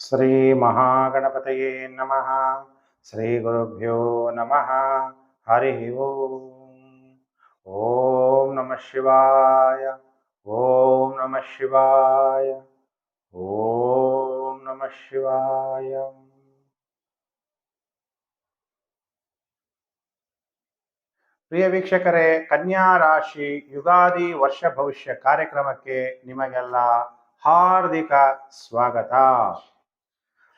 ಶ್ರೀ ಮಹಾಗಣಪತಯೇ ನಮಃ ಶ್ರೀ ಗುರುಭ್ಯೋ ನಮಃ ಹರಿ ಓಂ ಓಂ ನಮಃ ಶಿವಾಯ ಓಂ ನಮಃ ಶಿವಾಯ ಓಂ ನಮಃ ಶಿವಾಯ ಪ್ರಿಯ ವೀಕ್ಷಕರೇ, ಕನ್ಯಾ ರಾಶಿ ಯುಗಾದಿ ವರ್ಷ ಭವಿಷ್ಯ ಕಾರ್ಯಕ್ರಮಕ್ಕೆ ನಿಮಗೆಲ್ಲ ಹಾರ್ದಿಕ ಸ್ವಾಗತ.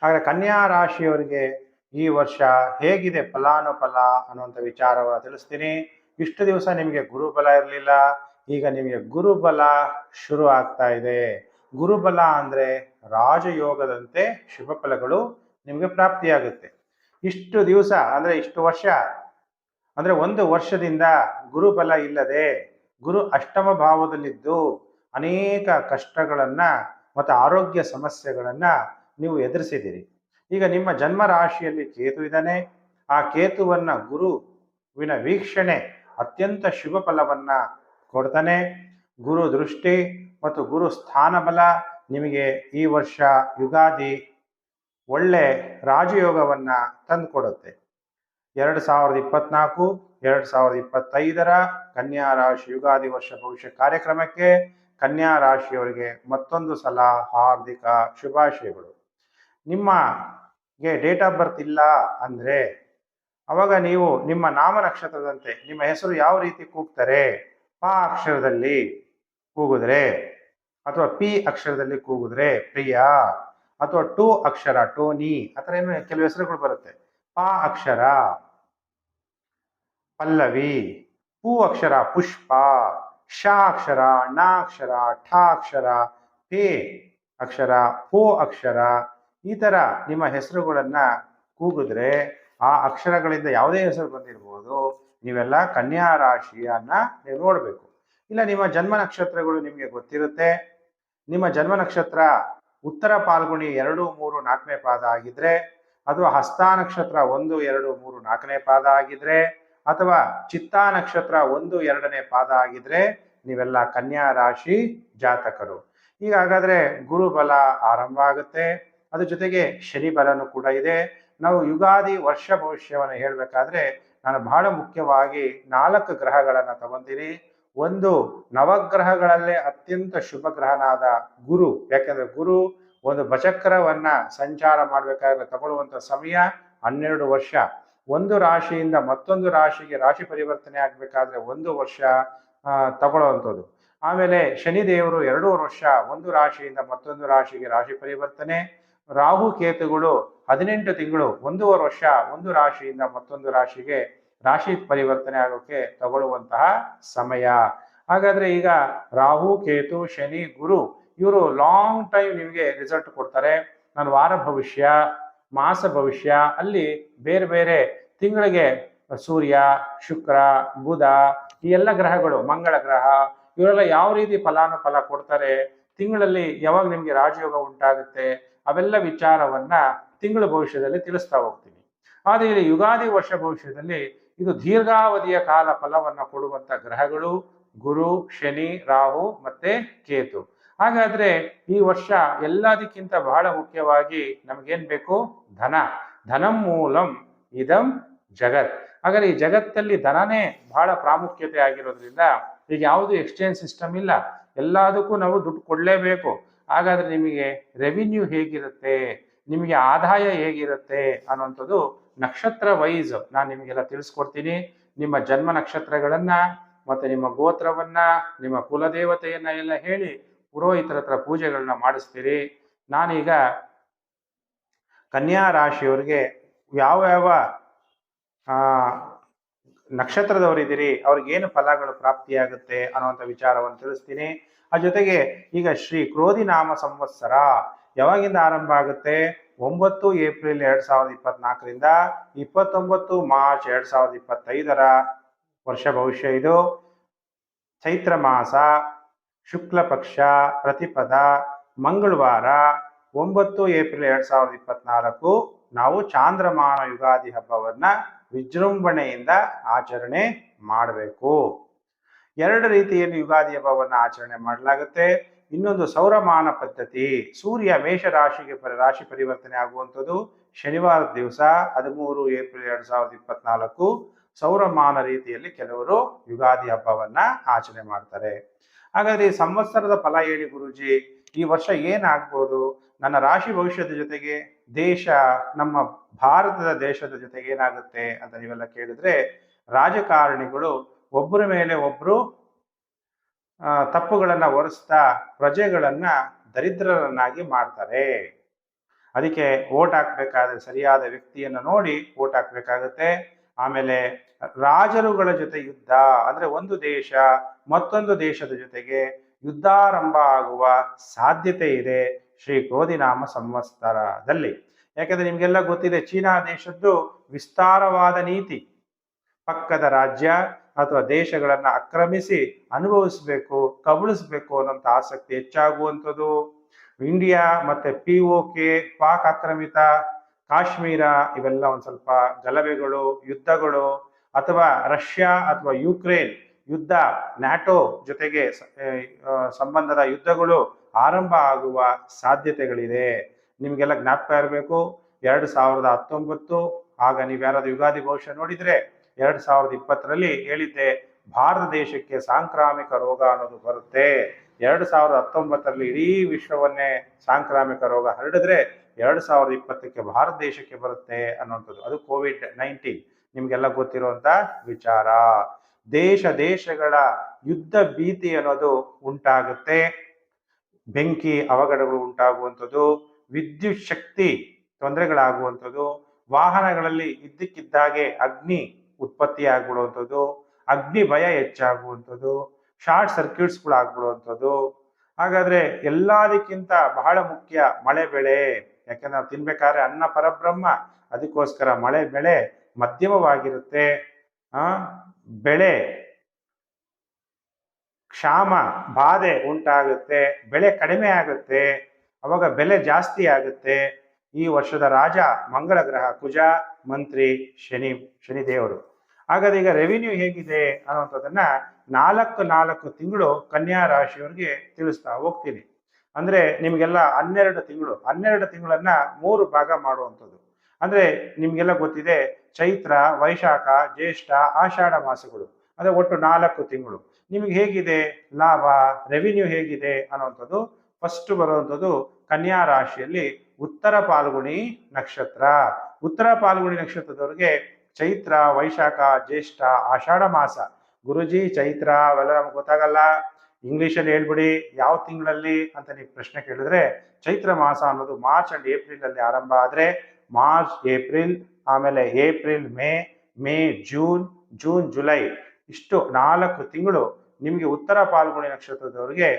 ಹಾಗಾದ್ರೆ ಕನ್ಯಾ ರಾಶಿಯವರಿಗೆ ಈ ವರ್ಷ ಹೇಗಿದೆ ಫಲಾನುಫಲ ಅನ್ನುವಂಥ ವಿಚಾರವನ್ನು ತಿಳಿಸ್ತೀನಿ. ಇಷ್ಟು ದಿವಸ ನಿಮಗೆ ಗುರುಬಲ ಇರಲಿಲ್ಲ. ಈಗ ನಿಮಗೆ ಗುರುಬಲ ಶುರು ಆಗ್ತಾ ಇದೆ. ಗುರುಬಲ ಅಂದ್ರೆ ರಾಜಯೋಗದಂತೆ ಶುಭ ಫಲಗಳು ನಿಮಗೆ ಪ್ರಾಪ್ತಿಯಾಗುತ್ತೆ. ಇಷ್ಟು ದಿವಸ ಅಂದ್ರೆ ಇಷ್ಟು ವರ್ಷ ಅಂದ್ರೆ ಒಂದು ವರ್ಷದಿಂದ ಗುರುಬಲ ಇಲ್ಲದೆ ಗುರು ಅಷ್ಟಮ ಭಾವದಲ್ಲಿದ್ದು ಅನೇಕ ಕಷ್ಟಗಳನ್ನ ಮತ್ತು ಆರೋಗ್ಯ ಸಮಸ್ಯೆಗಳನ್ನ ನೀವು ಎದುರಿಸಿದ್ದೀರಿ. ಈಗ ನಿಮ್ಮ ಜನ್ಮ ರಾಶಿಯಲ್ಲಿ ಕೇತು ಇದ್ದಾನೆ. ಆ ಕೇತುವನ್ನ ಗುರುವಿನ ವೀಕ್ಷಣೆ ಅತ್ಯಂತ ಶುಭ ಫಲವನ್ನ ಕೊಡ್ತಾನೆ. ಗುರು ದೃಷ್ಟಿ ಮತ್ತು ಗುರು ಸ್ಥಾನ ಬಲ ನಿಮಗೆ ಈ ವರ್ಷ ಯುಗಾದಿ ಒಳ್ಳೆ ರಾಜಯೋಗವನ್ನ ತಂದುಕೊಡುತ್ತೆ. ಎರಡು ಸಾವಿರದ ಇಪ್ಪತ್ನಾಲ್ಕು, ಎರಡು ಸಾವಿರದ ಇಪ್ಪತ್ತೈದರ ಕನ್ಯಾ ರಾಶಿ ಯುಗಾದಿ ವರ್ಷ ಭವಿಷ್ಯ ಕಾರ್ಯಕ್ರಮಕ್ಕೆ ಕನ್ಯಾ ರಾಶಿಯವರಿಗೆ ಮತ್ತೊಂದು ಸಲ ಹಾರ್ದಿಕ ಶುಭಾಶಯಗಳು. ನಿಮಗೆ ಡೇಟ್ ಆಫ್ ಬರ್ತ್ ಇಲ್ಲ ಅಂದ್ರೆ ಅವಾಗ ನೀವು ನಿಮ್ಮ ನಾಮ ನಕ್ಷತ್ರದಂತೆ ನಿಮ್ಮ ಹೆಸರು ಯಾವ ರೀತಿ ಕೂಗ್ತಾರೆ? ಪ ಅಕ್ಷರದಲ್ಲಿ ಕೂಗಿದ್ರೆ ಅಥವಾ ಪಿ ಅಕ್ಷರದಲ್ಲಿ ಕೂಗಿದ್ರೆ ಪ್ರಿಯ ಅಥವಾ ಟು ಅಕ್ಷರ ಟೋನಿ ಥರ ಏನು ಕೆಲವು ಹೆಸರುಗಳು ಬರುತ್ತೆ. ಪ ಅಕ್ಷರ, ಪಲ್ಲವಿ, ಪೂ ಅಕ್ಷರ ಪುಷ್ಪ ಶ ಅಕ್ಷರ, ಣ ಅಕ್ಷರ, ಠ ಅಕ್ಷರ, ಪೇ ಅಕ್ಷರ ಪೋ ಅಕ್ಷರ ಈ ಥರ ನಿಮ್ಮ ಹೆಸರುಗಳನ್ನು ಕೂಗಿದ್ರೆ ಆ ಅಕ್ಷರಗಳಿಂದ ಯಾವುದೇ ಹೆಸರು ಬಂದಿರ್ಬೋದು, ನೀವೆಲ್ಲ ಕನ್ಯಾ ರಾಶಿಯನ್ನ ನೀವು ನೋಡಬೇಕು. ಇಲ್ಲ, ನಿಮ್ಮ ಜನ್ಮ ನಕ್ಷತ್ರಗಳು ನಿಮಗೆ ಗೊತ್ತಿರುತ್ತೆ. ನಿಮ್ಮ ಜನ್ಮ ನಕ್ಷತ್ರ ಉತ್ತರ ಪಾಲ್ಗುಣಿ ಎರಡು, ಮೂರು, ನಾಲ್ಕನೇ ಪಾದ ಆಗಿದ್ರೆ, ಅಥವಾ ಹಸ್ತ ನಕ್ಷತ್ರ ಒಂದು, ಎರಡು, ಮೂರು, ನಾಲ್ಕನೇ ಪಾದ ಆಗಿದ್ರೆ, ಅಥವಾ ಚಿತ್ತಾ ನಕ್ಷತ್ರ ಒಂದು, ಎರಡನೇ ಪಾದ ಆಗಿದ್ರೆ, ನೀವೆಲ್ಲ ಕನ್ಯಾ ರಾಶಿ ಜಾತಕರು. ಈಗ ಹಾಗಾದ್ರೆ ಗುರುಬಲ ಆರಂಭ ಆಗುತ್ತೆ. ಅದ್ರ ಜೊತೆಗೆ ಶನಿ ಬಲನೂ ಕೂಡ ಇದೆ. ನಾವು ಯುಗಾದಿ ವರ್ಷ ಭವಿಷ್ಯವನ್ನು ಹೇಳಬೇಕಾದ್ರೆ ನಾನು ಬಹಳ ಮುಖ್ಯವಾಗಿ ನಾಲ್ಕು ಗ್ರಹಗಳನ್ನು ತಗೊಂತೀನಿ. ಒಂದು ನವಗ್ರಹಗಳಲ್ಲೇ ಅತ್ಯಂತ ಶುಭ ಗ್ರಹನಾದ ಗುರು. ಯಾಕೆಂದ್ರೆ ಗುರು ಒಂದು ಬಚಕ್ರವನ್ನ ಸಂಚಾರ ಮಾಡಬೇಕಾದ್ರೆ ತಗೊಳ್ಳುವಂತ ಸಮಯ ಹನ್ನೆರಡು ವರ್ಷ. ಒಂದು ರಾಶಿಯಿಂದ ಮತ್ತೊಂದು ರಾಶಿಗೆ ರಾಶಿ ಪರಿವರ್ತನೆ ಆಗಬೇಕಾದ್ರೆ ಒಂದು ವರ್ಷ ತಗೊಳ್ಳುವಂಥದ್ದು. ಆಮೇಲೆ ಶನಿದೇವರು ಎರಡೂವರೆ ವರ್ಷ ಒಂದು ರಾಶಿಯಿಂದ ಮತ್ತೊಂದು ರಾಶಿಗೆ ರಾಶಿ ಪರಿವರ್ತನೆ. ರಾಹು ಕೇತುಗಳು ಹದಿನೆಂಟು ತಿಂಗಳು ಒಂದೂವರೆ ವರ್ಷ ಒಂದು ರಾಶಿಯಿಂದ ಮತ್ತೊಂದು ರಾಶಿಗೆ ರಾಶಿ ಪರಿವರ್ತನೆ ಆಗೋಕೆ ತಗೊಳ್ಳುವಂತಹ ಸಮಯ. ಹಾಗಾದ್ರೆ ಈಗ ರಾಹು, ಕೇತು, ಶನಿ, ಗುರು ಇವರು ಲಾಂಗ್ ಟೈಮ್ ನಿಮಗೆ ರಿಸಲ್ಟ್ ಕೊಡ್ತಾರೆ. ನಾನು ವಾರ ಭವಿಷ್ಯ, ಮಾಸ ಭವಿಷ್ಯ, ಅಲ್ಲಿ ಬೇರೆ ಬೇರೆ ತಿಂಗಳಿಗೆ ಸೂರ್ಯ, ಶುಕ್ರ, ಬುಧ ಈ ಎಲ್ಲ ಗ್ರಹಗಳು, ಮಂಗಳ ಗ್ರಹ ಇವರೆಲ್ಲ ಯಾವ ರೀತಿ ಫಲಾನುಫಲ ಕೊಡ್ತಾರೆ, ತಿಂಗಳಲ್ಲಿ ಯಾವಾಗ ನಿಮಗೆ ರಾಜಯೋಗ ಉಂಟಾಗುತ್ತೆ ಅವೆಲ್ಲ ವಿಚಾರವನ್ನ ತಿಂಗಳ ಭವಿಷ್ಯದಲ್ಲಿ ತಿಳಿಸ್ತಾ ಹೋಗ್ತೀನಿ. ಆದರೆ ಯುಗಾದಿ ವರ್ಷ ಭವಿಷ್ಯದಲ್ಲಿ ಇದು ದೀರ್ಘಾವಧಿಯ ಕಾಲ ಫಲವನ್ನ ಕೊಡುವಂತ ಗ್ರಹಗಳು, ಗುರು, ಶನಿ, ರಾಹು ಮತ್ತೆ ಕೇತು. ಹಾಗಾದ್ರೆ ಈ ವರ್ಷ ಎಲ್ಲದಕ್ಕಿಂತ ಬಹಳ ಮುಖ್ಯವಾಗಿ ನಮ್ಗೇನ್ ಬೇಕು? ಧನ. ಧನಂ ಮೂಲಂ. ಇದಂ ಜಗತ್. ಹಾಗಾದ್ರೆ ಈ ಜಗತ್ತಲ್ಲಿ ಧನನೇ ಬಹಳ ಪ್ರಾಮುಖ್ಯತೆ ಆಗಿರೋದ್ರಿಂದ ಈಗ ಯಾವುದು ಎಕ್ಸ್ಚೇಂಜ್ ಸಿಸ್ಟಮ್ ಇಲ್ಲ. ಎಲ್ಲದಕ್ಕೂ ನಾವು ದುಡ್ಡು ಕೊಡಲೇಬೇಕು. ಹಾಗಾದ್ರೆ ನಿಮಗೆ ರೆವಿನ್ಯೂ ಹೇಗಿರುತ್ತೆ? ನಿಮಗೆ ಆದಾಯ ಹೇಗಿರುತ್ತೆ? ಅನ್ನುವಂಥದ್ದು ನಕ್ಷತ್ರ ವೈಸ್ ನಾನು ನಿಮಗೆಲ್ಲ ತಿಳಿಸ್ಕೊಡ್ತೀನಿ. ನಿಮ್ಮ ಜನ್ಮ ನಕ್ಷತ್ರಗಳನ್ನ ಮತ್ತೆ ನಿಮ್ಮ ಗೋತ್ರವನ್ನ, ನಿಮ್ಮ ಕುಲದೇವತೆಯನ್ನ ಎಲ್ಲ ಹೇಳಿ ಪುರೋಹಿತರ ಹತ್ರ ಪೂಜೆಗಳನ್ನ ಮಾಡಿಸ್ತೀರಿ. ನಾನೀಗ ಕನ್ಯಾ ರಾಶಿಯವರಿಗೆ ಯಾವ ಯಾವ, ಆ, ನಕ್ಷತ್ರದವರಿದ್ದೀರಿ ಅವ್ರಿಗೆ ಏನು ಫಲಗಳು ಪ್ರಾಪ್ತಿಯಾಗುತ್ತೆ ಅನ್ನುವಂಥ ವಿಚಾರವನ್ನು ತಿಳಿಸ್ತೀನಿ. ಆ ಜೊತೆಗೆ ಈಗ ಶ್ರೀ ಕ್ರೋಧಿ ನಾಮ ಸಂವತ್ಸರ ಯಾವಾಗಿಂದ ಆರಂಭ ಆಗುತ್ತೆ? ಒಂಬತ್ತು ಏಪ್ರಿಲ್ ಎರಡ್ ಸಾವಿರದ ಇಪ್ಪತ್ನಾಲ್ಕರಿಂದ ಇಪ್ಪತ್ತೊಂಬತ್ತು ಮಾರ್ಚ್ ಎರಡ್ ಸಾವಿರದ ಇಪ್ಪತ್ತೈದರ ವರ್ಷ ಭವಿಷ್ಯ ಇದು. ಚೈತ್ರ ಮಾಸ, ಶುಕ್ಲ ಪಕ್ಷ, ಪ್ರತಿಪದ, ಮಂಗಳವಾರ, ಒಂಬತ್ತು ಏಪ್ರಿಲ್ ಎರಡ್ ಸಾವಿರದ ಇಪ್ಪತ್ನಾಲ್ಕು ನಾವು ಚಾಂದ್ರಮಾನ ಯುಗಾದಿ ಹಬ್ಬವನ್ನ ವಿಜೃಂಭಣೆಯಿಂದ ಆಚರಣೆ ಮಾಡಬೇಕು. ಎರಡು ರೀತಿಯಲ್ಲಿ ಯುಗಾದಿ ಹಬ್ಬವನ್ನು ಆಚರಣೆ ಮಾಡಲಾಗುತ್ತೆ. ಇನ್ನೊಂದು ಸೌರಮಾನ ಪದ್ಧತಿ. ಸೂರ್ಯ ಮೇಷ ರಾಶಿಗೆ ರಾಶಿ ಪರಿವರ್ತನೆ ಆಗುವಂಥದ್ದು ಶನಿವಾರ ದಿವಸ ಹದಿಮೂರು ಏಪ್ರಿಲ್ ಎರಡ್ ಸಾವಿರದ ಇಪ್ಪತ್ನಾಲ್ಕು. ಸೌರಮಾನ ರೀತಿಯಲ್ಲಿ ಕೆಲವರು ಯುಗಾದಿ ಹಬ್ಬವನ್ನ ಆಚರಣೆ ಮಾಡ್ತಾರೆ. ಹಾಗಾದ್ರೆ ಈ ಸಂವತ್ಸರದ ಫಲ ಹೇಳಿ ಗುರುಜಿ, ಈ ವರ್ಷ ಏನಾಗ್ಬೋದು? ನನ್ನ ರಾಶಿ ಭವಿಷ್ಯದ ಜೊತೆಗೆ ದೇಶ, ನಮ್ಮ ಭಾರತದ ದೇಶದ ಜೊತೆಗೆ ಏನಾಗುತ್ತೆ ಅಂತ ನೀವೆಲ್ಲ ಕೇಳಿದ್ರೆ ರಾಜಕಾರಣಿಗಳು ಒಬ್ಬರ ಮೇಲೆ ಒಬ್ಬರು ತಪ್ಪುಗಳನ್ನು ಒರೆಸ್ತಾ ಪ್ರಜೆಗಳನ್ನು ದರಿದ್ರರನ್ನಾಗಿ ಮಾಡ್ತಾರೆ. ಅದಕ್ಕೆ ಓಟ್ ಹಾಕ್ಬೇಕಾದ್ರೆ ಸರಿಯಾದ ವ್ಯಕ್ತಿಯನ್ನು ನೋಡಿ ಓಟ್ ಹಾಕ್ಬೇಕಾಗತ್ತೆ. ಆಮೇಲೆ ರಾಜರುಗಳ ಜೊತೆ ಯುದ್ಧ ಅಂದ್ರೆ ಒಂದು ದೇಶ ಮತ್ತೊಂದು ದೇಶದ ಜೊತೆಗೆ ಯುದ್ಧಾರಂಭ ಆಗುವ ಸಾಧ್ಯತೆ ಇದೆ ಶ್ರೀ ಕ್ರೋಧಿನಾಮ ಸಂವತ್ಸರದಲ್ಲಿ. ಯಾಕಂದ್ರೆ ನಿಮಗೆಲ್ಲ ಗೊತ್ತಿದೆ ಚೀನಾ ದೇಶದ್ದು ವಿಸ್ತಾರವಾದ ನೀತಿ. ಪಕ್ಕದ ರಾಜ್ಯ ಅಥವಾ ದೇಶಗಳನ್ನ ಆಕ್ರಮಿಸಿ ಅನುಭವಿಸಬೇಕು, ಕಬಳಿಸಬೇಕು ಅನ್ನೋಂಥ ಆಸಕ್ತಿ ಹೆಚ್ಚಾಗುವಂಥದ್ದು. ಇಂಡಿಯಾ ಮತ್ತೆ ಪಿ ಒ ಕೆ ಪಾಕ್ ಆಕ್ರಮಿತ, ಕಾಶ್ಮೀರ ಇವೆಲ್ಲ ಒಂದ್ ಸ್ವಲ್ಪ ಗಲಭೆಗಳು, ಯುದ್ಧಗಳು, ಅಥವಾ ರಷ್ಯಾ ಅಥವಾ ಯುಕ್ರೇನ್ ಯುದ್ಧ ನ್ಯಾಟೋ ಜೊತೆಗೆ ಸಂಬಂಧದ ಯುದ್ಧಗಳು ಆರಂಭ ಆಗುವ ಸಾಧ್ಯತೆಗಳಿದೆ. ನಿಮ್ಗೆಲ್ಲ ಜ್ಞಾಪಕ ಇರಬೇಕು, ಎರಡು ಸಾವಿರದ ಹತ್ತೊಂಬತ್ತು, ಆಗ ನೀವು ಯಾರಾದ್ರೂ ಯುಗಾದಿ ಭವಿಷ್ಯ ನೋಡಿದ್ರೆ ಎರಡ್ ಸಾವಿರದ ಇಪ್ಪತ್ತರಲ್ಲಿ ಹೇಳಿದ್ದೆ, ಭಾರತ ದೇಶಕ್ಕೆ ಸಾಂಕ್ರಾಮಿಕ ರೋಗ ಅನ್ನೋದು ಬರುತ್ತೆ. ಎರಡು ಸಾವಿರದ ಹತ್ತೊಂಬತ್ತರಲ್ಲಿ ಇಡೀ ವಿಶ್ವವನ್ನೇ ಸಾಂಕ್ರಾಮಿಕ ರೋಗ ಹರಡಿದ್ರೆ ಎರಡು ಸಾವಿರದ ಇಪ್ಪತ್ತಕ್ಕೆ ಭಾರತ ದೇಶಕ್ಕೆ ಬರುತ್ತೆ ಅನ್ನುವಂಥದ್ದು. ಅದು ಕೋವಿಡ್ ನೈನ್ಟೀನ್. ನಿಮ್ಗೆಲ್ಲ ಗೊತ್ತಿರುವಂತ ವಿಚಾರ. ದೇಶ ದೇಶಗಳ ಯುದ್ಧ ಭೀತಿ ಅನ್ನೋದು ಉಂಟಾಗುತ್ತೆ. ಬೆಂಕಿ ಅವಘಡಗಳು ಉಂಟಾಗುವಂಥದ್ದು, ವಿದ್ಯುತ್ ಶಕ್ತಿ ತೊಂದರೆಗಳಾಗುವಂಥದ್ದು, ವಾಹನಗಳಲ್ಲಿ ಇದ್ದಕ್ಕಿದ್ದಾಗೆ ಅಗ್ನಿ ಉತ್ಪತ್ತಿ ಆಗ್ಬಿಡುವಂಥದ್ದು, ಅಗ್ನಿ ಭಯ ಹೆಚ್ಚಾಗುವಂಥದ್ದು, ಶಾರ್ಟ್ ಸರ್ಕ್ಯೂಟ್ಸ್ಗಳು ಆಗ್ಬಿಡುವಂಥದ್ದು ಹಾಗಾದ್ರೆ ಎಲ್ಲದಕ್ಕಿಂತ ಬಹಳ ಮುಖ್ಯ ಮಳೆ ಬೆಳೆ. ಯಾಕೆಂದ್ರೆ ನಾವು ತಿನ್ಬೇಕಾದ್ರೆ ಅನ್ನ ಪರಬ್ರಹ್ಮ, ಅದಕ್ಕೋಸ್ಕರ ಮಳೆ ಬೆಳೆ ಮಧ್ಯಮವಾಗಿರುತ್ತೆ. ಆ, ಬೆಳೆ, ಕ್ಷಾಮ, ಬಾಧೆ ಉಂಟಾಗುತ್ತೆ, ಬೆಳೆ ಕಡಿಮೆ ಆಗುತ್ತೆ, ಅವಾಗ ಬೆಲೆ ಜಾಸ್ತಿ ಆಗುತ್ತೆ. ಈ ವರ್ಷದ ರಾಜ, ಮಂಗಳ ಗ್ರಹ, ಕುಜ, ಮಂತ್ರಿ, ಶನಿ, ಶನಿದೇವರು. ಹಾಗಾದ್ರೆ ಈಗ ರೆವಿನ್ಯೂ ಹೇಗಿದೆ ಅನ್ನುವಂಥದ್ದನ್ನ ನಾಲ್ಕು ನಾಲ್ಕು ತಿಂಗಳು ಕನ್ಯಾ ರಾಶಿಯವರಿಗೆ ತಿಳಿಸ್ತಾ ಹೋಗ್ತೀನಿ. ಅಂದ್ರೆ ನಿಮಗೆಲ್ಲ ಹನ್ನೆರಡು ತಿಂಗಳು, ಹನ್ನೆರಡು ತಿಂಗಳನ್ನ ಮೂರು ಭಾಗ ಮಾಡುವಂಥದ್ದು. ಅಂದ್ರೆ ನಿಮ್ಗೆಲ್ಲ ಗೊತ್ತಿದೆ, ಚೈತ್ರ, ವೈಶಾಖ, ಜ್ಯೇಷ್ಠ, ಆಷಾಢ ಮಾಸಗಳು, ಅಂದ್ರೆ ಒಟ್ಟು ನಾಲ್ಕು ತಿಂಗಳು. ನಿಮಗೆ ಹೇಗಿದೆ? ಲಾಭ ರೆವಿನ್ಯೂ ಹೇಗಿದೆ ಅನ್ನುವಂಥದ್ದು ಫಸ್ಟ್ ಬರುವಂಥದ್ದು ಕನ್ಯಾ ರಾಶಿಯಲ್ಲಿ ಉತ್ತರ ಪಾಲ್ಗುಣಿ ನಕ್ಷತ್ರ. ಉತ್ತರ ಪಾಲ್ಗುಣಿ ನಕ್ಷತ್ರದವ್ರಿಗೆ ಚೈತ್ರ, ವೈಶಾಖ, ಜ್ಯೇಷ್ಠ, ಆಷಾಢ ಮಾಸ. ಗುರುಜಿ, ಚೈತ್ರ ಅವೆಲ್ಲ ನಮ್ಗೆ ಗೊತ್ತಾಗಲ್ಲ. ಇಂಗ್ಲೀಷಲ್ಲಿ ಹೇಳ್ಬಿಡಿ, ಯಾವ ತಿಂಗಳಲ್ಲಿ ಅಂತ ನೀವು ಪ್ರಶ್ನೆ ಕೇಳಿದ್ರೆ ಚೈತ್ರ ಮಾಸ ಅನ್ನೋದು ಮಾರ್ಚ್ ಅಂಡ್ ಏಪ್ರಿಲ್ ಅಲ್ಲಿ ಆರಂಭ ಆದರೆ ಮಾರ್ಚ್, ಏಪ್ರಿಲ್, ಆಮೇಲೆ April, May May, June June, July. ಇಷ್ಟು ನಾಲ್ಕು ತಿಂಗಳು ನಿಮಗೆ ಉತ್ತರ ಪಾಲ್ಗುಣಿ ನಕ್ಷತ್ರದವರಿಗೆ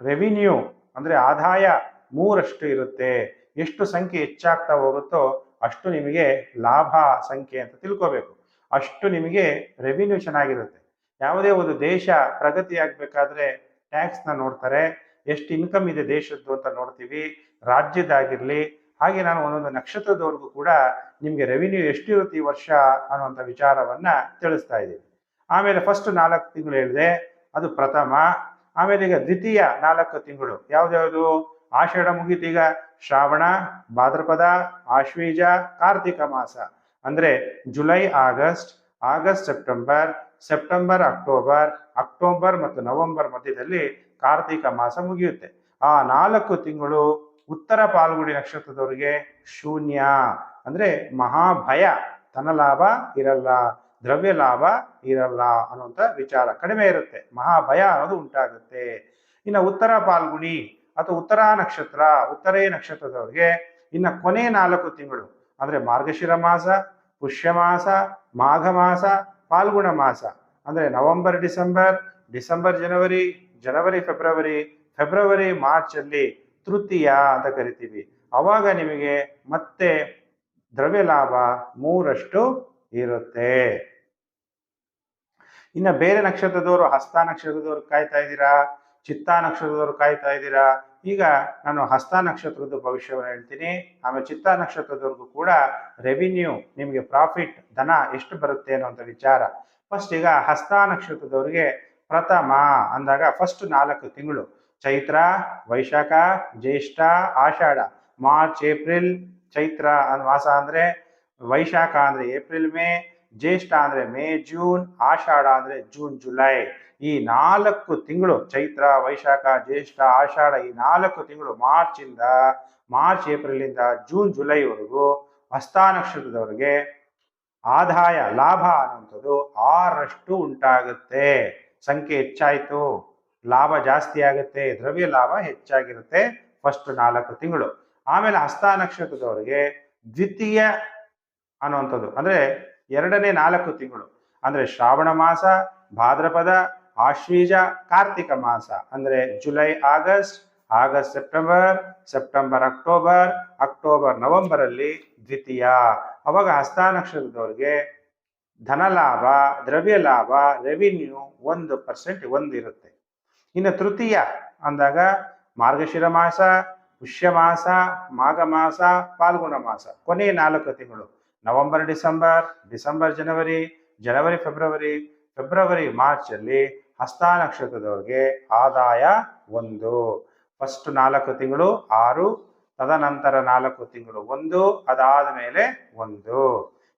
ರೆವಿನ್ಯೂ ಅಂದ್ರೆ ಆದಾಯ ಮೂರಷ್ಟು ಇರುತ್ತೆ. ಎಷ್ಟು ಸಂಖ್ಯೆ ಹೆಚ್ಚಾಗ್ತಾ ಹೋಗುತ್ತೋ ಅಷ್ಟು ನಿಮಗೆ ಲಾಭ ಸಂಖ್ಯೆ ಅಂತ ತಿಳ್ಕೋಬೇಕು. ಅಷ್ಟು ನಿಮಗೆ ರೆವಿನ್ಯೂ ಚೆನ್ನಾಗಿರುತ್ತೆ. ಯಾವುದೇ ಒಂದು ದೇಶ ಪ್ರಗತಿ ಆಗ್ಬೇಕಾದ್ರೆ ಟ್ಯಾಕ್ಸ್ನ ನೋಡ್ತಾರೆ. ಎಷ್ಟು ಇನ್ಕಮ್ ಇದೆ ದೇಶದ್ದು ಅಂತ ನೋಡ್ತೀವಿ. ರಾಜ್ಯದಾಗಿರಲಿ ಹಾಗೆ ನಾನು ಒಂದೊಂದು ನಕ್ಷತ್ರದವರೆಗೂ ಕೂಡ ನಿಮಗೆ ರೆವಿನ್ಯೂ ಎಷ್ಟಿರುತ್ತೆ ಈ ವರ್ಷ ಅನ್ನುವಂಥ ವಿಚಾರವನ್ನ ತಿಳಿಸ್ತಾ ಇದ್ದೀವಿ ಆಮೇಲೆ ಫಸ್ಟ್ ನಾಲ್ಕು ತಿಂಗಳು ಹೇಳಿದೆ. ಅದು ಪ್ರಥಮ. ಆಮೇಲೆ ಈಗ ದ್ವಿತೀಯ ನಾಲ್ಕು ತಿಂಗಳು. ಯಾವ್ದ್ಯಾವ್ದು? ಆಷಾಢ ಮುಗೀತು ಈಗ ಶ್ರಾವಣ, ಭಾದ್ರಪದ, ಆಶ್ವೀಜ, ಕಾರ್ತಿಕ ಮಾಸ. ಅಂದ್ರೆ July, August August, September September, October October ಮತ್ತು ನವೆಂಬರ್ ಮಧ್ಯದಲ್ಲಿ ಕಾರ್ತಿಕ ಮಾಸ ಮುಗಿಯುತ್ತೆ. ಆ ನಾಲ್ಕು ತಿಂಗಳು ಉತ್ತರ ಪಾಲ್ಗುಡಿ ನಕ್ಷತ್ರದವರಿಗೆ ಶೂನ್ಯ. ಅಂದ್ರೆ ಮಹಾಭಯ. ಧನಲಾಭ ಇರಲ್ಲ ದ್ರವ್ಯ ಲಾಭ ಇರಲ್ಲ ಅನ್ನುವಂಥ ವಿಚಾರ ಕಡಿಮೆ ಇರುತ್ತೆ. ಮಹಾಭಯ ಅನ್ನೋದು ಉಂಟಾಗುತ್ತೆ. ಇನ್ನು ಉತ್ತರ ಪಾಲ್ಗುಣಿ ಅಥವಾ ಉತ್ತರ ನಕ್ಷತ್ರ, ಉತ್ತರೇ ನಕ್ಷತ್ರದವರಿಗೆ ಇನ್ನ ಕೊನೆ ನಾಲ್ಕು ತಿಂಗಳು, ಅಂದ್ರೆ ಮಾರ್ಗಶಿರ ಮಾಸ, ಪುಷ್ಯ ಮಾಸ, ಮಾಘ ಮಾಸ ಪಾಲ್ಗುಣ ಮಾಸ, ಅಂದ್ರೆ ನವೆಂಬರ್, ಡಿಸೆಂಬರ್ ಡಿಸೆಂಬರ್, ಜನವರಿ ಜನವರಿ, ಫೆಬ್ರವರಿ ಫೆಬ್ರವರಿ, ಮಾರ್ಚ್ ಅಲ್ಲಿ ತೃತೀಯ ಅಂತ ಕರಿತೀವಿ. ಅವಾಗ ನಿಮಗೆ ಮತ್ತೆ ದ್ರವ್ಯ ಲಾಭ ಮೂರಷ್ಟು ಇರುತ್ತೆ. ಇನ್ನು ಬೇರೆ ನಕ್ಷತ್ರದವರು ಹಸ್ತ ನಕ್ಷತ್ರದವರು ಕಾಯ್ತಾ ಇದ್ದೀರಾ, ಚಿತ್ತಾ ನಕ್ಷತ್ರದವರು ಕಾಯ್ತಾ ಇದ್ದೀರಾ ಈಗ ನಾನು ಹಸ್ತ ನಕ್ಷತ್ರದ ಭವಿಷ್ಯವನ್ನು ಹೇಳ್ತೀನಿ. ಆಮೇಲೆ ಚಿತ್ತ ನಕ್ಷತ್ರದವರೆಗೂ ಕೂಡ ರೆವಿನ್ಯೂ ನಿಮಗೆ ಪ್ರಾಫಿಟ್ ಧನ ಎಷ್ಟು ಬರುತ್ತೆ ಅನ್ನೋಂಥ ವಿಚಾರ. ಫಸ್ಟ್ ಈಗ ಹಸ್ತ ನಕ್ಷತ್ರದವರಿಗೆ ಪ್ರಥಮ ಅಂದಾಗ ಫಸ್ಟ್ ನಾಲ್ಕು ತಿಂಗಳು. ಚೈತ್ರ, ವೈಶಾಖ, ಜ್ಯೇಷ್ಠ, ಆಷಾಢ, ಮಾರ್ಚ್, ಏಪ್ರಿಲ್, ಚೈತ್ರ ಮಾಸ ಅಂದ್ರೆ ವೈಶಾಖ ಅಂದ್ರೆ ಏಪ್ರಿಲ್, ಮೇ, ಜ್ಯೇಷ್ಠ ಅಂದ್ರೆ ಮೇ, ಜೂನ್, ಆಷಾಢ ಅಂದ್ರೆ ಜೂನ್, ಜುಲೈ. ಈ ನಾಲ್ಕು ತಿಂಗಳು ಚೈತ್ರ, ವೈಶಾಖ, ಜ್ಯೇಷ್ಠ, ಆಷಾಢ ಈ ನಾಲ್ಕು ತಿಂಗಳು ಮಾರ್ಚ್ ಇಂದ ಮಾರ್ಚ್ ಏಪ್ರಿಲ್ ಇಂದ ಜೂನ್, ಜುಲೈವರೆಗೂ ಹಸ್ತ ನಕ್ಷತ್ರದವರಿಗೆ ಆದಾಯ, ಲಾಭ ಅನ್ನುವಂಥದ್ದು ಆರಷ್ಟು ಉಂಟಾಗುತ್ತೆ. ಸಂಖ್ಯೆ ಹೆಚ್ಚಾಯಿತು. ಲಾಭ ಜಾಸ್ತಿ ಆಗುತ್ತೆ. ದ್ರವ್ಯ ಲಾಭ ಹೆಚ್ಚಾಗಿರುತ್ತೆ ಫಸ್ಟ್ ನಾಲ್ಕು ತಿಂಗಳು. ಆಮೇಲೆ ಹಸ್ತ ನಕ್ಷತ್ರದವರಿಗೆ ದ್ವಿತೀಯ ಅನ್ನುವಂಥದ್ದು. ಅಂದ್ರೆ ಎರಡನೇ ನಾಲ್ಕು ತಿಂಗಳು. ಅಂದ್ರೆ ಶ್ರಾವಣ ಮಾಸ, ಭಾದ್ರಪದ ಆಶ್ವೀಜ ಕಾರ್ತಿಕ ಮಾಸ, ಅಂದ್ರೆ July, August August, September September, October October November ಅಲ್ಲಿ ದ್ವಿತೀಯ. ಅವಾಗ ಹಸ್ತ ನಕ್ಷತ್ರದವ್ರಿಗೆ ಧನ ಲಾಭ, ದ್ರವ್ಯ ಲಾಭ ರೆವಿನ್ಯೂ ಒಂದು ಪರ್ಸೆಂಟ್ ಒಂದು ಇರುತ್ತೆ. ಇನ್ನು ತೃತೀಯ ಅಂದಾಗ ಮಾರ್ಗಶಿರ ಮಾಸ, ಪುಷ್ಯ ಮಾಸ, ಮಾಘ ಮಾಸ ಪಾಲ್ಗುಣ ಮಾಸ ಕೊನೆಯ ನಾಲ್ಕು ತಿಂಗಳು. ನವೆಂಬರ್, ಡಿಸೆಂಬರ್ ಡಿಸೆಂಬರ್, ಜನವರಿ ಜನವರಿ, ಫೆಬ್ರವರಿ ಫೆಬ್ರವರಿ ಮಾರ್ಚ್ ಅಲ್ಲಿ ಹಸ್ತಾ ನಕ್ಷತ್ರದವ್ರಿಗೆ ಆದಾಯ ಒಂದು. ಫಸ್ಟ್ ನಾಲ್ಕು ತಿಂಗಳು ಆರು, ತದನಂತರ ನಾಲ್ಕು ತಿಂಗಳು ಒಂದು ಅದಾದ ಮೇಲೆ ಒಂದು.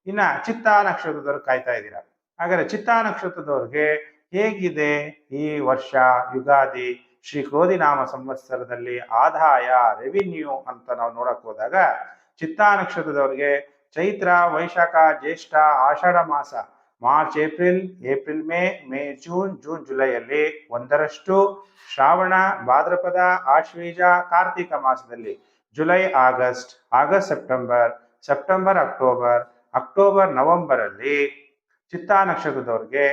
ಇನ್ನ ಚಿತ್ತ ನಕ್ಷತ್ರದವ್ರು ಕಾಯ್ತಾ ಇದ್ದೀರಾ? ಹಾಗಾದ್ರೆ ಚಿತ್ತ ನಕ್ಷತ್ರದವ್ರಿಗೆ ಹೇಗಿದೆ ಈ ವರ್ಷ ಯುಗಾದಿ ಶ್ರೀ ಕ್ರೋಧಿನಾಮ ಸಂವತ್ಸರದಲ್ಲಿ ಆದಾಯ ರೆವಿನ್ಯೂ ಅಂತ ನಾವು ನೋಡಕ್ ಹೋದಾಗ ಚಿತ್ತ ನಕ್ಷತ್ರದವ್ರಿಗೆ ಚೈತ್ರ, ವೈಶಾಖ, ಜ್ಯೇಷ್ಠ, ಆಷಾಢ ಮಾಸ March, April April, May May, June June, ಜುಲೈಯಲ್ಲಿ ಒಂದರಷ್ಟು ಶ್ರಾವಣ, ಭಾದ್ರಪದ, ಆಶ್ವೀಜ, ಕಾರ್ತಿಕ ಮಾಸದಲ್ಲಿ July, August August, September September, October October November ಅಲ್ಲಿ ಚಿತ್ತಾ ನಕ್ಷತ್ರದವ್ರಿಗೆ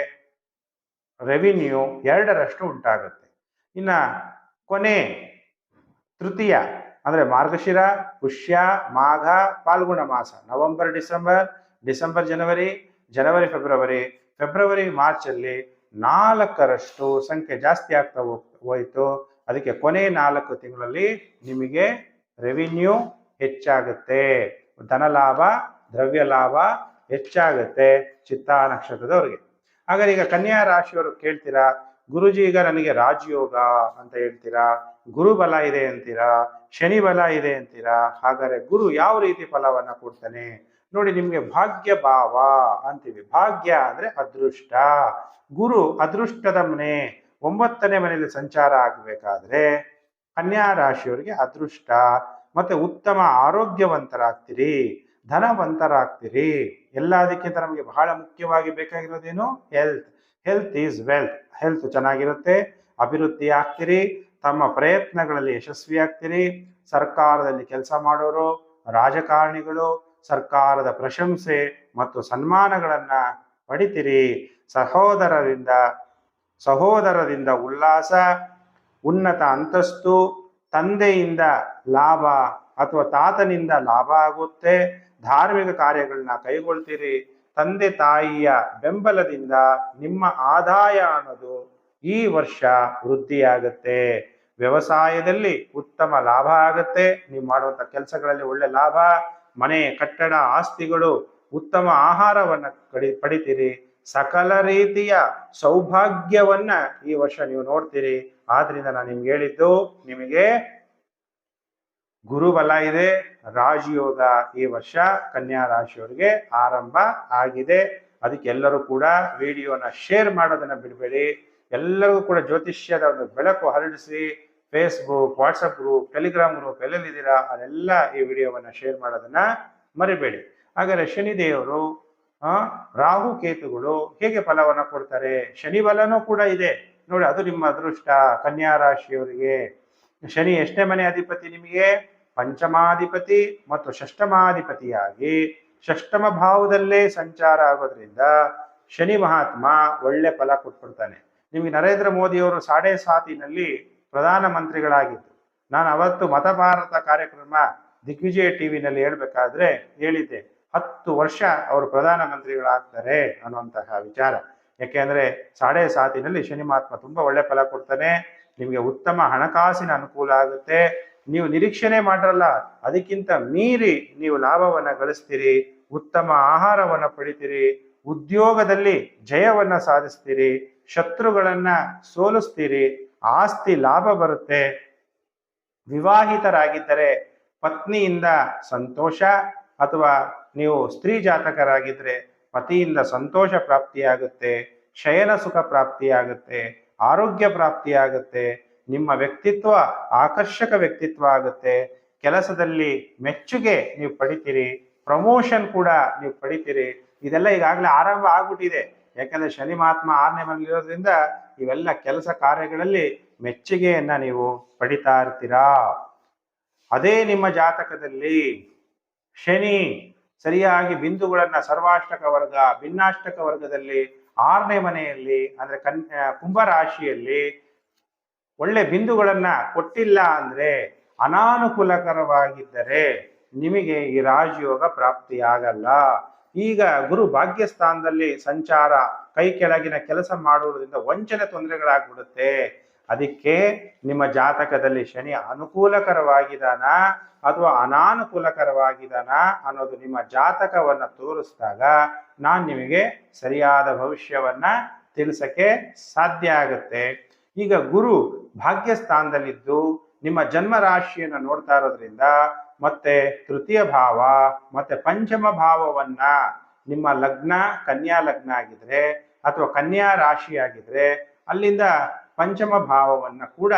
ರೆವಿನ್ಯೂ ಎರಡರಷ್ಟು ಉಂಟಾಗುತ್ತೆ. ಇನ್ನ ಕೊನೆ ತೃತೀಯ ಅಂದ್ರೆ ಮಾರ್ಗಶಿರ, ಪುಷ್ಯ, ಮಾಘ, ಪಾಲ್ಗುಣ ಮಾಸ. ನವೆಂಬರ್, ಡಿಸೆಂಬರ್ ಡಿಸೆಂಬರ್, ಜನವರಿ ಜನವರಿ, ಫೆಬ್ರವರಿ ಫೆಬ್ರವರಿ ಮಾರ್ಚ್ ಅಲ್ಲಿ ನಾಲ್ಕರಷ್ಟು ಸಂಖ್ಯೆ ಜಾಸ್ತಿ ಆಗ್ತಾ ಹೋಯ್ತು. ಅದಕ್ಕೆ ಕೊನೆ ನಾಲ್ಕು ತಿಂಗಳಲ್ಲಿ ನಿಮಗೆ ರೆವಿನ್ಯೂ ಹೆಚ್ಚಾಗುತ್ತೆ. ಧನ ಲಾಭ, ದ್ರವ್ಯ ಲಾಭ ಹೆಚ್ಚಾಗುತ್ತೆ ಚಿತ್ತಾ ನಕ್ಷತ್ರದವ್ರಿಗೆ ಹಾಗಾದ್ರೆ ಈಗ ಕನ್ಯಾ ರಾಶಿಯವರು ಕೇಳ್ತೀರಾ, ಗುರುಜಿ ಈಗ ನನಗೆ ರಾಜಯೋಗ ಅಂತ ಹೇಳ್ತೀರಾ, ಗುರು ಬಲ ಇದೆ ಅಂತೀರಾ, ಶನಿ ಬಲ ಇದೆ ಅಂತೀರಾ, ಹಾಗಾದ್ರೆ ಗುರು ಯಾವ ರೀತಿ ಫಲವನ್ನ ಕೊಡ್ತಾನೆ? ನೋಡಿ ನಿಮ್ಗೆ ಭಾಗ್ಯ ಭಾವ ಅಂತೀವಿ. ಭಾಗ್ಯ ಅಂದ್ರೆ ಅದೃಷ್ಟ. ಗುರು ಅದೃಷ್ಟದ ಮನೆ. ಒಂಬತ್ತನೇ ಮನೆಯಲ್ಲಿ ಸಂಚಾರ ಆಗಬೇಕಾದ್ರೆ ಕನ್ಯಾ ರಾಶಿಯವರಿಗೆ ಅದೃಷ್ಟ. ಮತ್ತೆ ಉತ್ತಮ ಆರೋಗ್ಯವಂತರಾಗ್ತೀರಿ. ಧನವಂತರಾಗ್ತೀರಿ. ಎಲ್ಲದಕ್ಕಿಂತ ನಮಗೆ ಬಹಳ ಮುಖ್ಯವಾಗಿ ಬೇಕಾಗಿರೋದೇನು? Health health is wealth health ಚೆನ್ನಾಗಿರುತ್ತೆ. ಅಭಿವೃದ್ಧಿ ಆಗ್ತೀರಿ. ತಮ್ಮ ಪ್ರಯತ್ನಗಳಲ್ಲಿ ಯಶಸ್ವಿ ಆಗ್ತೀರಿ ಸರ್ಕಾರದಲ್ಲಿ ಕೆಲಸ ಮಾಡೋರು, ರಾಜಕಾರಣಿಗಳು ಸರ್ಕಾರದ ಪ್ರಶಂಸೆ ಮತ್ತು ಸನ್ಮಾನಗಳನ್ನ ಪಡಿತೀರಿ. ಸಹೋದರರಿಂದ ಸಹೋದರರಿಂದ ಉಲ್ಲಾಸ, ಉನ್ನತ ಅಂತಸ್ತು, ತಂದೆಯಿಂದ ಲಾಭ ಅಥವಾ ತಾತನಿಂದ ಲಾಭ ಆಗುತ್ತೆ. ಧಾರ್ಮಿಕ ಕಾರ್ಯಗಳನ್ನ ಕೈಗೊಳ್ತೀರಿ. ತಂದೆ ತಾಯಿಯ ಬೆಂಬಲದಿಂದ ನಿಮ್ಮ ಆದಾಯ ಅನ್ನೋದು ಈ ವರ್ಷ ವೃದ್ಧಿಯಾಗುತ್ತೆ. ವ್ಯವಸಾಯದಲ್ಲಿ ಉತ್ತಮ ಲಾಭ ಆಗುತ್ತೆ. ನೀವು ಮಾಡುವಂಥ ಕೆಲಸಗಳಲ್ಲಿ ಒಳ್ಳೆ ಲಾಭ. ಮನೆ ಕಟ್ಟಡ ಆಸ್ತಿಗಳು ಉತ್ತಮ ಆಹಾರವನ್ನು ಕಡಿ, ಪಡಿತೀರಿ. ಸಕಲ ರೀತಿಯ ಸೌಭಾಗ್ಯವನ್ನ ಈ ವರ್ಷ ನೀವು ನೋಡ್ತೀರಿ. ಆದ್ರಿಂದ ನಾನು ನಿಮ್ಗೆ ಹೇಳಿದ್ದು, ನಿಮಗೆ ಗುರುಬಲ ಇದೆ. ರಾಜಯೋಗ ಈ ವರ್ಷ ಕನ್ಯಾ ರಾಶಿಯವರಿಗೆ ಆರಂಭ ಆಗಿದೆ. ಅದಕ್ಕೆ ಎಲ್ಲರೂ ಕೂಡ ವಿಡಿಯೋನ ಶೇರ್ ಮಾಡೋದನ್ನ ಬಿಡಬೇಡಿ. ಎಲ್ಲರಿಗೂ ಕೂಡ ಜ್ಯೋತಿಷ್ಯದ ಒಂದು ಬೆಳಕು ಹರಡಿಸಿ. Facebook WhatsApp group Telegram group ಎಲ್ಲೆಲ್ಲಿದ್ದೀರಾ? ಅದೆಲ್ಲ ಈ ವಿಡಿಯೋವನ್ನು ಶೇರ್ ಮಾಡೋದನ್ನ ಮರಿಬೇಡಿ. ಹಾಗಾದರೆ ಶನಿದೇವರು ರಾಹು ಕೇತುಗಳು ಹೇಗೆ ಫಲವನ್ನು ಕೊಡ್ತಾರೆ? ಶನಿ ಬಲನೂ ಕೂಡ ಇದೆ. ನೋಡಿ, ಅದು ನಿಮ್ಮ ಅದೃಷ್ಟ. ಕನ್ಯಾ ರಾಶಿಯವರಿಗೆ ಶನಿ ಎಷ್ಟನೇ ಮನೆ ಅಧಿಪತಿ ನಿಮಗೆ, ಪಂಚಮಾಧಿಪತಿ ಮತ್ತು ಷಷ್ಟಮಾಧಿಪತಿಯಾಗಿ ಷಷ್ಟಮ ಭಾವದಲ್ಲೇ ಸಂಚಾರ ಆಗೋದ್ರಿಂದ ಶನಿ ಮಹಾತ್ಮ ಒಳ್ಳೆ ಫಲ ಕೊಟ್ಬಿಡ್ತಾನೆ. ನಿಮಗೆ ನರೇಂದ್ರ ಮೋದಿಯವರು ಸಾಡೆ ಸಾತಿನಲ್ಲಿ ಪ್ರಧಾನ ಮಂತ್ರಿಗಳಾಗಿದ್ದು, ನಾನು ಅವತ್ತು ಮತ ಭಾರತ ಕಾರ್ಯಕ್ರಮ ದಿಗ್ವಿಜಯ ಟಿವಿನಲ್ಲಿ ಹೇಳ್ಬೇಕಾದ್ರೆ ಹೇಳಿದ್ದೆ. ಹತ್ತು ವರ್ಷ ಅವರು ಪ್ರಧಾನ ಮಂತ್ರಿಗಳಾಗ್ತಾರೆ ಅನ್ನುವಂತಹ ವಿಚಾರ. ಯಾಕೆಂದ್ರೆ ಸಾಡೆ ಸಾತಿನಲ್ಲಿ ಶನಿ ಮಹಾತ್ಮ ತುಂಬಾ ಒಳ್ಳೆ ಫಲ ಕೊಡ್ತಾನೆ, ನಿಮಗೆ ಉತ್ತಮ ಹಣಕಾಸಿನ ಅನುಕೂಲ ಆಗುತ್ತೆ, ನೀವು ನಿರೀಕ್ಷಣೆ ಮಾಡಿರಲ್ಲ, ಅದಕ್ಕಿಂತ ಮೀರಿ ನೀವು ಲಾಭವನ್ನ ಗಳಿಸ್ತೀರಿ, ಉತ್ತಮ ಆಹಾರವನ್ನ ಪಡಿತೀರಿ, ಉದ್ಯೋಗದಲ್ಲಿ ಜಯವನ್ನ ಸಾಧಿಸ್ತೀರಿ, ಶತ್ರುಗಳನ್ನ ಸೋಲಿಸ್ತೀರಿ ಆಸ್ತಿ ಲಾಭ ಬರುತ್ತೆ. ವಿವಾಹಿತರಾಗಿದ್ದರೆ ಪತ್ನಿಯಿಂದ ಸಂತೋಷ ಅಥವಾ ನೀವು ಸ್ತ್ರೀ ಜಾತಕರಾಗಿದ್ದರೆ ಪತಿಯಿಂದ ಸಂತೋಷ ಪ್ರಾಪ್ತಿಯಾಗುತ್ತೆ, ಶಯನ ಸುಖ ಪ್ರಾಪ್ತಿಯಾಗುತ್ತೆ, ಆರೋಗ್ಯ ಪ್ರಾಪ್ತಿಯಾಗುತ್ತೆ, ನಿಮ್ಮ ವ್ಯಕ್ತಿತ್ವ ಆಕರ್ಷಕ ವ್ಯಕ್ತಿತ್ವ ಆಗುತ್ತೆ. ಕೆಲಸದಲ್ಲಿ ಮೆಚ್ಚುಗೆ ನೀವು ಪಡಿತೀರಿ, ಪ್ರಮೋಷನ್ ಕೂಡ ನೀವು ಪಡಿತೀರಿ. ಇದೆಲ್ಲ ಈಗಾಗಲೇ ಆರಂಭ ಆಗ್ಬಿಟ್ಟಿದೆ. ಯಾಕಂದ್ರೆ ಶನಿ ಮಹಾತ್ಮ ಆರನೇ ಮನೇಲಿರೋದ್ರಿಂದ ಇವೆಲ್ಲ ಕೆಲಸ ಕಾರ್ಯಗಳಲ್ಲಿ ಮೆಚ್ಚುಗೆಯನ್ನ ನೀವು ಪಡಿತಾ ಇರ್ತೀರಾ? ಅದೇ ನಿಮ್ಮ ಜಾತಕದಲ್ಲಿ ಶನಿ ಸರಿಯಾಗಿ ಬಿಂದುಗಳನ್ನ ಸರ್ವಾಷ್ಟಕ ವರ್ಗ, ಭಿನ್ನಾಷ್ಟಕ ವರ್ಗದಲ್ಲಿ ಆರನೇ ಮನೆಯಲ್ಲಿ, ಅಂದ್ರೆ ಕನ್ ಕುಂಭ ರಾಶಿಯಲ್ಲಿ ಒಳ್ಳೆ ಬಿಂದುಗಳನ್ನ ಕೊಟ್ಟಿಲ್ಲ ಅಂದ್ರೆ ಅನಾನುಕೂಲಕರವಾಗಿದ್ದರೆ ನಿಮಗೆ ಈ ರಾಜಯೋಗ ಪ್ರಾಪ್ತಿಯಾಗಲ್ಲ. ಈಗ ಗುರು ಭಾಗ್ಯಸ್ಥಾನದಲ್ಲಿ ಸಂಚಾರ, ಕೈ ಕೆಳಗಿನ ಕೆಲಸ ಮಾಡುವುದರಿಂದ ವಂಚನೆ ತೊಂದರೆಗಳಾಗ್ಬಿಡುತ್ತೆ. ಅದಕ್ಕೆ ನಿಮ್ಮ ಜಾತಕದಲ್ಲಿ ಶನಿ ಅನುಕೂಲಕರವಾಗಿದಾನ ಅಥವಾ ಅನಾನುಕೂಲಕರವಾಗಿದಾನ ಅನ್ನೋದು ನಿಮ್ಮ ಜಾತಕವನ್ನ ತೋರಿಸಿದಾಗ ನಾನು ನಿಮಗೆ ಸರಿಯಾದ ಭವಿಷ್ಯವನ್ನ ತಿಳಿಸಕ್ಕೆ ಸಾಧ್ಯ ಆಗುತ್ತೆ. ಈಗ ಗುರು ಭಾಗ್ಯಸ್ಥಾನದಲ್ಲಿದ್ದು ನಿಮ್ಮ ಜನ್ಮ ರಾಶಿಯನ್ನು ನೋಡ್ತಾ ಇರೋದ್ರಿಂದ ಮತ್ತೆ ತೃತೀಯ ಭಾವ, ಮತ್ತೆ ಪಂಚಮ ಭಾವವನ್ನ ನಿಮ್ಮ ಲಗ್ನ, ಕನ್ಯಾ ಲಗ್ನ ಆಗಿದ್ರೆ ಅಥವಾ ಕನ್ಯಾ ರಾಶಿ ಆಗಿದ್ರೆ ಅಲ್ಲಿಂದ ಪಂಚಮ ಭಾವವನ್ನ ಕೂಡ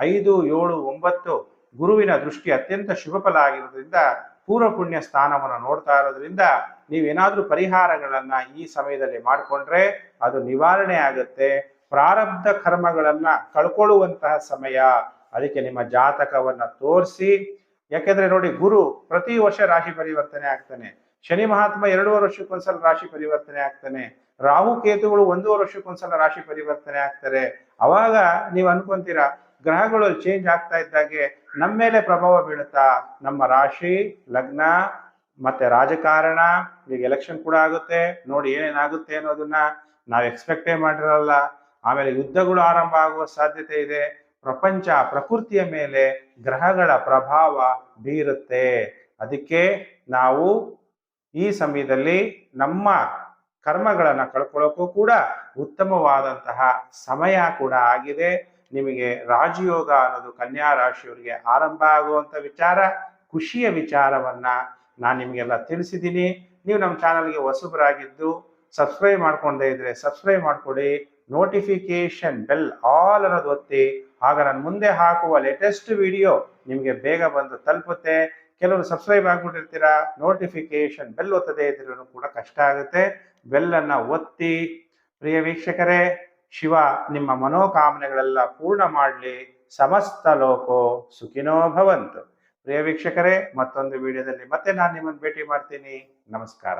ಐದು, ಏಳು, ಒಂಬತ್ತು ಗುರುವಿನ ದೃಷ್ಟಿ ಅತ್ಯಂತ ಶುಭ ಫಲ ಆಗಿರೋದ್ರಿಂದ ಪೂರ್ವ ಪುಣ್ಯ ಸ್ಥಾನವನ್ನು ನೋಡ್ತಾ ಇರೋದ್ರಿಂದ ನೀವೇನಾದ್ರೂ ಪರಿಹಾರಗಳನ್ನ ಈ ಸಮಯದಲ್ಲಿ ಮಾಡಿಕೊಂಡ್ರೆ ಅದು ನಿವಾರಣೆ ಆಗುತ್ತೆ. ಪ್ರಾರಬ್ಧ ಕರ್ಮಗಳನ್ನ ಕಳ್ಕೊಳ್ಳುವಂತಹ ಸಮಯ. ಅದಕ್ಕೆ ನಿಮ್ಮ ಜಾತಕವನ್ನ ತೋರಿಸಿ ಯಾಕೆಂದ್ರೆ ನೋಡಿ, ಗುರು ಪ್ರತಿ ವರ್ಷ ರಾಶಿ ಪರಿವರ್ತನೆ ಆಗ್ತಾನೆ. ಶನಿ ಮಹಾತ್ಮ ಎರಡೂವರೆ ವರ್ಷಕ್ಕೊಂದ್ಸಲ ರಾಶಿ ಪರಿವರ್ತನೆ ಆಗ್ತಾನೆ. ರಾಹು ಕೇತುಗಳು ಒಂದೂವರೆ ವರ್ಷಕ್ಕೊಂದ್ಸಲ ರಾಶಿ ಪರಿವರ್ತನೆ ಆಗ್ತಾರೆ. ಅವಾಗ ನೀವು ಅನ್ಕೊಂತೀರಾ, ಗ್ರಹಗಳು ಚೇಂಜ್ ಆಗ್ತಾ ಇದ್ದಾಗೆ ನಮ್ಮ ಮೇಲೆ ಪ್ರಭಾವ ಬೀಳುತ್ತಾ? ನಮ್ಮ ರಾಶಿ, ಲಗ್ನ, ಮತ್ತೆ ರಾಜಕಾರಣ, ಈಗ ಎಲೆಕ್ಷನ್ ಕೂಡ ಆಗುತ್ತೆ. ನೋಡಿ ಏನೇನಾಗುತ್ತೆ ಅನ್ನೋದನ್ನ ನಾವು ಎಕ್ಸ್ಪೆಕ್ಟೇ ಮಾಡಿರಲ್ಲ. ಆಮೇಲೆ ಯುದ್ಧಗಳು ಆರಂಭ ಆಗುವ ಸಾಧ್ಯತೆ ಇದೆ. ಪ್ರಪಂಚ, ಪ್ರಕೃತಿಯ ಮೇಲೆ ಗ್ರಹಗಳ ಪ್ರಭಾವ ಬೀರುತ್ತೆ. ಅದಕ್ಕೆ ನಾವು ಈ ಸಮಯದಲ್ಲಿ ನಮ್ಮ ಕರ್ಮಗಳನ್ನು ಕಳ್ಕೊಳ್ಳೋಕ್ಕೂ ಕೂಡ ಉತ್ತಮವಾದಂತಹ ಸಮಯ ಕೂಡ ಆಗಿದೆ. ನಿಮಗೆ ರಾಜಯೋಗ ಅನ್ನೋದು ಕನ್ಯಾ ರಾಶಿಯವರಿಗೆ ಆರಂಭ ಆಗುವಂಥ ವಿಚಾರ, ಖುಷಿಯ ವಿಚಾರವನ್ನ ನಾನು ನಿಮಗೆಲ್ಲ ತಿಳಿಸಿದ್ದೀನಿ ನೀವು ನಮ್ಮ ಚಾನಲ್ಗೆ ಹೊಸಬರಾಗಿದ್ದು ಸಬ್ಸ್ಕ್ರೈಬ್ ಮಾಡ್ಕೊಂಡೇ ಇದ್ರೆ ಸಬ್ಸ್ಕ್ರೈಬ್ ಮಾಡ್ಕೊಡಿ. ನೋಟಿಫಿಕೇಶನ್ ಬೆಲ್ ಆಲ್ ಅನ್ನೋದು ಒತ್ತಿ ಆಗ ನಾನು ಮುಂದೆ ಹಾಕುವ ಲೇಟೆಸ್ಟ್ ವಿಡಿಯೋ ನಿಮಗೆ ಬೇಗ ಬಂದು ತಲುಪುತ್ತೆ. ಕೆಲವರು ಸಬ್ಸ್ಕ್ರೈಬ್ ಆಗ್ಬಿಟ್ಟಿರ್ತೀರಾ? ನೋಟಿಫಿಕೇಶನ್ ಬೆಲ್ ಒತ್ತದೇ ಇದ್ರೂ ಕೂಡ ಕಷ್ಟ ಆಗುತ್ತೆ. ಬೆಲ್ ಅನ್ನ ಒತ್ತಿ. ಪ್ರಿಯ ವೀಕ್ಷಕರೇ, ಶಿವ ನಿಮ್ಮ ಮನೋಕಾಮನೆಗಳೆಲ್ಲ ಪೂರ್ಣ ಮಾಡಲಿ. ಸಮಸ್ತ ಲೋಕೋ ಸುಖಿನೋ ಭವಂತು. ಪ್ರಿಯ ವೀಕ್ಷಕರೇ, ಮತ್ತೊಂದು ವಿಡಿಯೋದಲ್ಲಿ ಮತ್ತೆ ನಾನು ನಿಮ್ಮನ್ನು ಭೇಟಿ ಮಾಡ್ತೀನಿ. ನಮಸ್ಕಾರ.